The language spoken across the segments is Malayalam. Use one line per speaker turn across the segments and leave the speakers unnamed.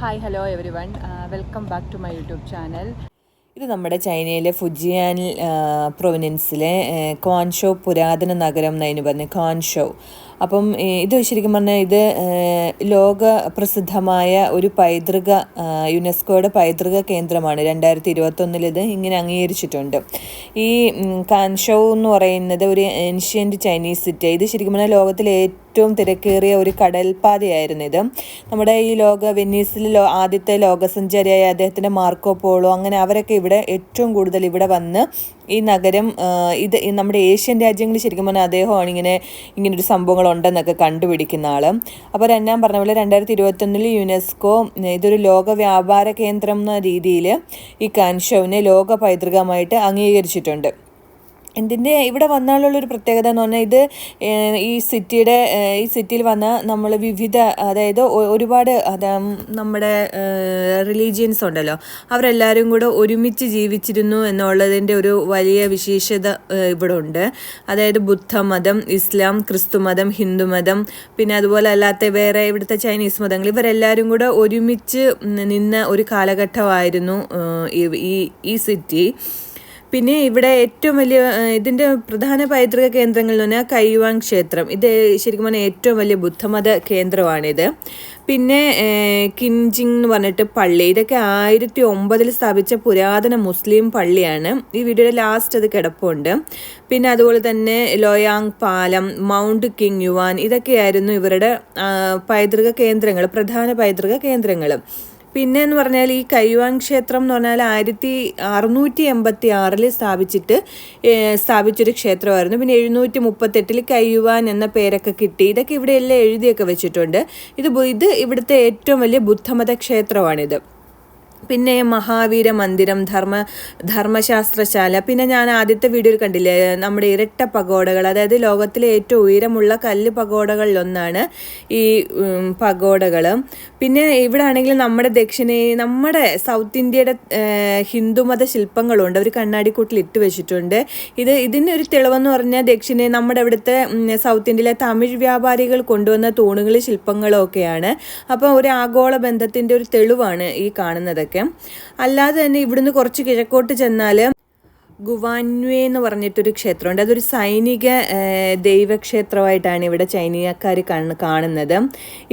Hi hello everyone welcome back to my YouTube channel
ഇത് നമ്മുടെ ചൈനയിലെ ഫുജിയാൻ പ്രൊവിനൻസിലെ ക്വാൻഷോ പുരാതന നഗരം എന്നതിന് പറഞ്ഞ് ക്വാൻഷോ അപ്പം ഇത് ശരിക്കും പറഞ്ഞാൽ ഇത് ലോക പ്രസിദ്ധമായ ഒരു പൈതൃക യുനെസ്കോയുടെ പൈതൃക കേന്ദ്രമാണ്. രണ്ടായിരത്തി ഇരുപത്തൊന്നിൽ ഇത് ഇങ്ങനെ അംഗീകരിച്ചിട്ടുണ്ട്. ഈ കാൻഷോ എന്ന് പറയുന്നത് ഒരു ഏൻഷ്യന്റ് ചൈനീസ് സിറ്റി ഇത് ശരിക്കും പറഞ്ഞാൽ ലോകത്തിലെ ഏറ്റവും തിരക്കേറിയ ഒരു കടൽപ്പാതയായിരുന്നു ഇത്. നമ്മുടെ ഈ ലോക വെന്നീസിൽ ലോ ആദ്യത്തെ ലോകസഞ്ചാരിയായ അദ്ദേഹത്തിന്റെ മാർക്കോ പോളോ അങ്ങനെ അവരൊക്കെ ഇവിടെ ഏറ്റവും കൂടുതൽ ഇവിടെ വന്ന് ഈ നഗരം ഇത് നമ്മുടെ ഏഷ്യൻ രാജ്യങ്ങളിൽ ശരിക്കും പറഞ്ഞാൽ അദ്ദേഹമാണ് ഇങ്ങനെ ഇങ്ങനൊരു സംഭവങ്ങൾ ഉണ്ടെന്നൊക്കെ കണ്ടുപിടിക്കുന്ന ആൾ അപ്പോൾ ഞാൻ പറഞ്ഞ പോലെ രണ്ടായിരത്തി ഇരുപത്തൊന്നിൽ യുനെസ്കോ ഇതൊരു ലോക വ്യാപാര കേന്ദ്രം എന്ന രീതിയിൽ ഈ കാൻഷോവിനെ ലോക പൈതൃകമായിട്ട് അംഗീകരിച്ചിട്ടുണ്ട്. ഇതിന്റെ ഇവിടെ വന്നാലുള്ളൊരു പ്രത്യേകത എന്ന് പറഞ്ഞാൽ ഇത് ഈ സിറ്റിയുടെ ഈ സിറ്റിയിൽ വന്ന നമ്മൾ വിവിധ അതായത് ഒരുപാട് നമ്മുടെ റിലീജിയൻസ് ഉണ്ടല്ലോ. അവരെല്ലാവരും കൂടെ ഒരുമിച്ച് ജീവിച്ചിരുന്നു എന്നുള്ളതിന്റെ ഒരു വലിയ വിശേഷത ഇവിടെ ഉണ്ട്. അതായത് ബുദ്ധമതം ഇസ്ലാം ക്രിസ്തുമതം ഹിന്ദുമതം പിന്നെ അതുപോലെ അല്ലാത്ത വേറെ ഇവിടുത്തെ ചൈനീസ് മതങ്ങൾ ഇവരെല്ലാവരും കൂടെ ഒരുമിച്ച് നിന്ന ഒരു കാലഘട്ടമായിരുന്നു ഈ ഈ സിറ്റി. പിന്നെ ഇവിടെ ഏറ്റവും വലിയ ഇതിന്റെ പ്രധാന പൈതൃക കേന്ദ്രങ്ങളിൽ പറഞ്ഞാൽ കൈവാൻ ക്ഷേത്രം. ഇത് ശരിക്കും പറഞ്ഞാൽ ഏറ്റവും വലിയ ബുദ്ധമത കേന്ദ്രമാണിത്. പിന്നെ കിൻജിങ് എന്ന് പറഞ്ഞിട്ട് പള്ളി. ഇതൊക്കെ ആയിരത്തി ഒമ്പതിൽ സ്ഥാപിച്ച പുരാതന മുസ്ലിം പള്ളിയാണ്. ഈ വീഡിയോയുടെ ലാസ്റ്റ് അത് കിടപ്പുണ്ട്. പിന്നെ അതുപോലെ തന്നെ ലോയാങ് പാലം മൗണ്ട് കിങ് യുവാൻ ഇതൊക്കെയായിരുന്നു ഇവരുടെ പൈതൃക കേന്ദ്രങ്ങൾ പ്രധാന പൈതൃക കേന്ദ്രങ്ങൾ. പിന്നെ എന്ന് പറഞ്ഞാൽ ഈ കൈവാൻ ക്ഷേത്രം എന്ന് പറഞ്ഞാൽ ആയിരത്തി അറുന്നൂറ്റി എൺപത്തി ആറിൽ സ്ഥാപിച്ചിട്ട് സ്ഥാപിച്ചൊരു ക്ഷേത്രമായിരുന്നു. പിന്നെ എഴുന്നൂറ്റി മുപ്പത്തെട്ടിൽ കൈവാൻ എന്ന പേരൊക്കെ കിട്ടി. ഇതൊക്കെ ഇവിടെയെല്ലാം എഴുതിയൊക്കെ വെച്ചിട്ടുണ്ട്. ഇത് ഇത് ഇവിടുത്തെ ഏറ്റവും വലിയ ബുദ്ധമത ക്ഷേത്രമാണിത്. പിന്നെ മഹാവീര മന്ദിരം ധർമ്മ ധർമ്മശാസ്ത്രശാല. പിന്നെ ഞാൻ ആദ്യത്തെ വീഡിയോയിൽ കണ്ടില്ലേ നമ്മുടെ ഇരട്ട പകോടകൾ അതായത് ലോകത്തിലെ ഏറ്റവും ഉയരമുള്ള കല്ല് പകോടകളിലൊന്നാണ് ഈ പകോടകൾ പിന്നെ ഇവിടെ ആണെങ്കിൽ നമ്മുടെ ദക്ഷിണേ നമ്മുടെ സൗത്ത് ഇന്ത്യയുടെ ഹിന്ദുമത ശില്പങ്ങളുണ്ട്. അവർ കണ്ണാടിക്കൂട്ടിൽ ഇട്ട് വെച്ചിട്ടുണ്ട്. ഇത് ഇതിന്റെ ഒരു തെളിവെന്ന് പറഞ്ഞാൽ ദക്ഷിണേ നമ്മുടെ ഇവിടുത്തെ സൗത്ത് ഇന്ത്യയിലെ തമിഴ് വ്യാപാരികൾ കൊണ്ടുവന്ന തൂണുകളും ശില്പങ്ങളും ഒക്കെയാണ് അപ്പോൾ ഒരു ആഗോള ബന്ധത്തിന്റെ ഒരു തെളിവാണ് ഈ കാണുന്നതൊക്കെ അല്ലാതെ തന്നെ ഇവിടുന്ന് കുറച്ച് കിഴക്കോട്ട് ചെന്നാൽ ഗുവാൻവേ എന്ന് പറഞ്ഞിട്ടൊരു ക്ഷേത്രമുണ്ട്. അതൊരു സൈനിക ദൈവക്ഷേത്രമായിട്ടാണ് ഇവിടെ ചൈനീയക്കാർ കാണ കാണുന്നത്.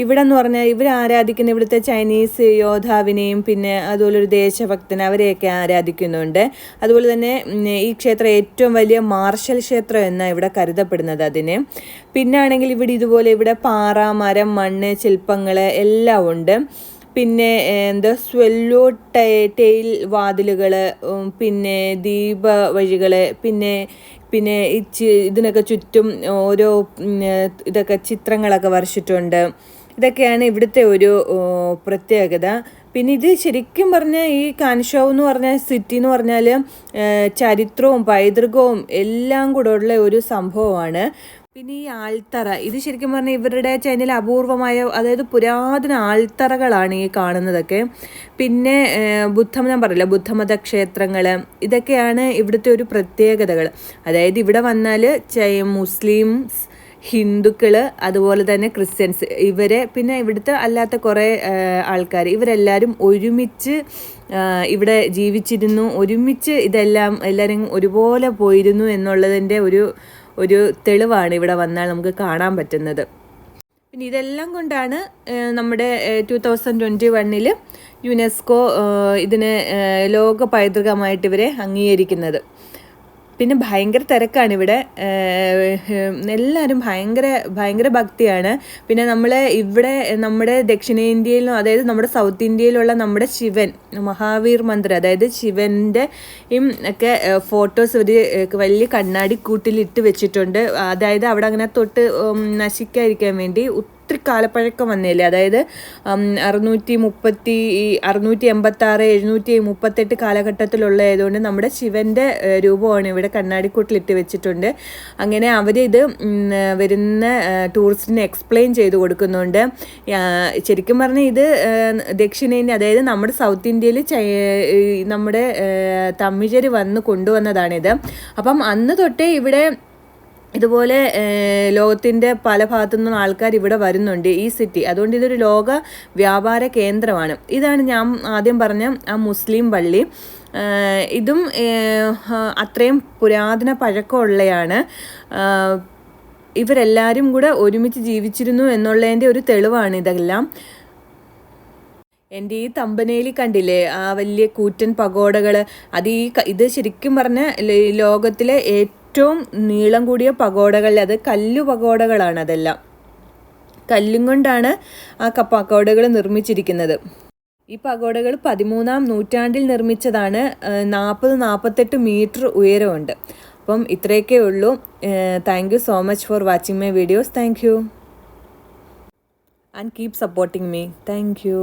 ഇവിടെ എന്ന് പറഞ്ഞാൽ ഇവർ ആരാധിക്കുന്ന ഇവിടുത്തെ ചൈനീസ് യോദ്ധാവിനെയും പിന്നെ അതുപോലെ ഒരു ദേശഭക്തനെ അവരെയൊക്കെ ആരാധിക്കുന്നുണ്ട്. അതുപോലെ തന്നെ ഈ ക്ഷേത്രം ഏറ്റവും വലിയ മാർഷൽ ക്ഷേത്രം എന്നാണ് ഇവിടെ കരുതപ്പെടുന്നത് അതിന്. പിന്നെ ആണെങ്കിൽ ഇവിടെ ഇതുപോലെ ഇവിടെ പാറ മരം മണ്ണ് ശില്പങ്ങൾ എല്ലാം ഉണ്ട്. പിന്നെ എന്താ സ്വെല്ലോ ടെയിൽ വാതിലുകൾ പിന്നെ ദീപ വഴികൾ പിന്നെ പിന്നെ ഇതിനൊക്കെ ചുറ്റും ഓരോ ഇതൊക്കെ ചിത്രങ്ങളൊക്കെ വരച്ചിട്ടുണ്ട്. ഇതൊക്കെയാണ് ഇവിടുത്തെ ഒരു പ്രത്യേകത. പിന്നെ ഇത് ശരിക്കും പറഞ്ഞാൽ ഈ കാൻഷോ എന്ന് പറഞ്ഞാൽ സിറ്റി എന്ന് പറഞ്ഞാൽ ചരിത്രവും പൈതൃകവും എല്ലാം കൂടെ ഉള്ള ഒരു സംഭവമാണ്. പിന്നെ ഈ ആൾത്തറ ഇത് ശരിക്കും പറഞ്ഞാൽ ഇവരുടെ ചൈനയിൽ അപൂർവമായ അതായത് പുരാതന ആൾത്തറകളാണ് ഈ കാണുന്നതൊക്കെ. പിന്നെ ബുദ്ധം ഞാൻ പറയില്ല ബുദ്ധമത ക്ഷേത്രങ്ങൾ ഇതൊക്കെയാണ് ഇവിടുത്തെ ഒരു പ്രത്യേകതകൾ അതായത് ഇവിടെ വന്നാൽ മുസ്ലിംസ് ഹിന്ദുക്കൾ അതുപോലെ തന്നെ ക്രിസ്ത്യൻസ് ഇവരെ പിന്നെ ഇവിടുത്തെ അല്ലാത്ത കുറേ ആൾക്കാർ ഇവരെല്ലാവരും ഒരുമിച്ച് ഇവിടെ ജീവിച്ചിരുന്നു ഒരുമിച്ച് ഇതെല്ലാം എല്ലാവരും ഒരുപോലെ പോയിരുന്നു എന്നുള്ളതിന്റെ ഒരു ഒരു തെളിവാണ് ഇവിടെ വന്നാൽ നമുക്ക് കാണാൻ പറ്റുന്നത്. പിന്നെ ഇതെല്ലാം കൊണ്ടാണ് നമ്മുടെ ടു തൗസൻഡ് ട്വന്റി വണ്ണിൽ യുനെസ്കോ ഇതിനെ ലോക പൈതൃകമായിട്ട് ഇവരെ അംഗീകരിക്കുന്നത്. പിന്നെ ഭയങ്കര തിരക്കാണ് ഇവിടെ. എല്ലാവരും ഭയങ്കര ഭയങ്കര ഭക്തിയാണ്. പിന്നെ നമ്മൾ ഇവിടെ നമ്മുടെ ദക്ഷിണേന്ത്യയിലും അതായത് നമ്മുടെ സൗത്ത് ഇന്ത്യയിലുള്ള നമ്മുടെ ശിവൻ മഹാവീർ മന്ദിർ അതായത് ശിവന്റെ ഒക്കെ ഫോട്ടോസ് ഒരു വലിയ കണ്ണാടി കൂട്ടിലിട്ട് വെച്ചിട്ടുണ്ട്. അതായത് അവിടെ അങ്ങനെ തൊട്ട് നശിക്കാതിരിക്കാൻ വേണ്ടി ഒത്തിരി കാലപ്പഴക്കം വന്നില്ലേ അതായത് അറുന്നൂറ്റി മുപ്പത്തി അറുന്നൂറ്റി എൺപത്തി ആറ് എഴുന്നൂറ്റി മുപ്പത്തെട്ട് കാലഘട്ടത്തിലുള്ള ആയതുകൊണ്ട് നമ്മുടെ ശിവന്റെ രൂപമാണ് ഇവിടെ കണ്ണാടിക്കൂട്ടിലിട്ട് വെച്ചിട്ടുണ്ട്. അങ്ങനെ അവർ ഇത് വരുന്ന ടൂറിസ്റ്റിന് എക്സ്പ്ലെയിൻ ചെയ്ത് കൊടുക്കുന്നുണ്ട്. ശരിക്കും പറഞ്ഞാൽ ഇത് ദക്ഷിണേന്ത്യ അതായത് നമ്മുടെ സൗത്ത് ഇന്ത്യയിൽ നമ്മുടെ തമിഴർ വന്ന് കൊണ്ടുവന്നതാണിത്. അപ്പം അന്ന് തൊട്ടേ ഇവിടെ ഇതുപോലെ ലോകത്തിന്റെ പല ഭാഗത്തു നിന്നും ആൾക്കാർ ഇവിടെ വരുന്നുണ്ട് ഈ സിറ്റി അതുകൊണ്ട് ഇതൊരു ലോക വ്യാപാര കേന്ദ്രമാണ്. ഇതാണ് ഞാൻ ആദ്യം പറഞ്ഞ ആ മുസ്ലിം പള്ളി. ഇതും അത്രയും പുരാതന പഴക്കമുള്ളയാണ്. ഇവരെല്ലാവരും കൂടെ ഒരുമിച്ച് ജീവിച്ചിരുന്നു എന്നുള്ളതിന്റെ ഒരു തെളിവാണ് ഇതെല്ലാം. എന്റെ ഈ തമ്പനയിൽ കണ്ടില്ലേ ആ വലിയ കൂറ്റൻ പകോടകൾ അത് ഈ ഇത് ശരിക്കും പറഞ്ഞ ലോകത്തിലെ ഏറ്റവും നീളം കൂടിയ പഗോഡകൾ അത് കല്ലു പകോടകളാണ് അതെല്ലാം. കല്ലും കൊണ്ടാണ് ആ പകോടകൾ നിർമ്മിച്ചിരിക്കുന്നത്. ഈ പകോടകൾ പതിമൂന്നാം നൂറ്റാണ്ടിൽ നിർമ്മിച്ചതാണ് നാൽപ്പത് നാൽപ്പത്തെട്ട് മീറ്റർ ഉയരമുണ്ട്. അപ്പം ഇത്രയൊക്കെ ഉള്ളൂ. Thank you so much for watching my videos thank you and keep supporting me thank you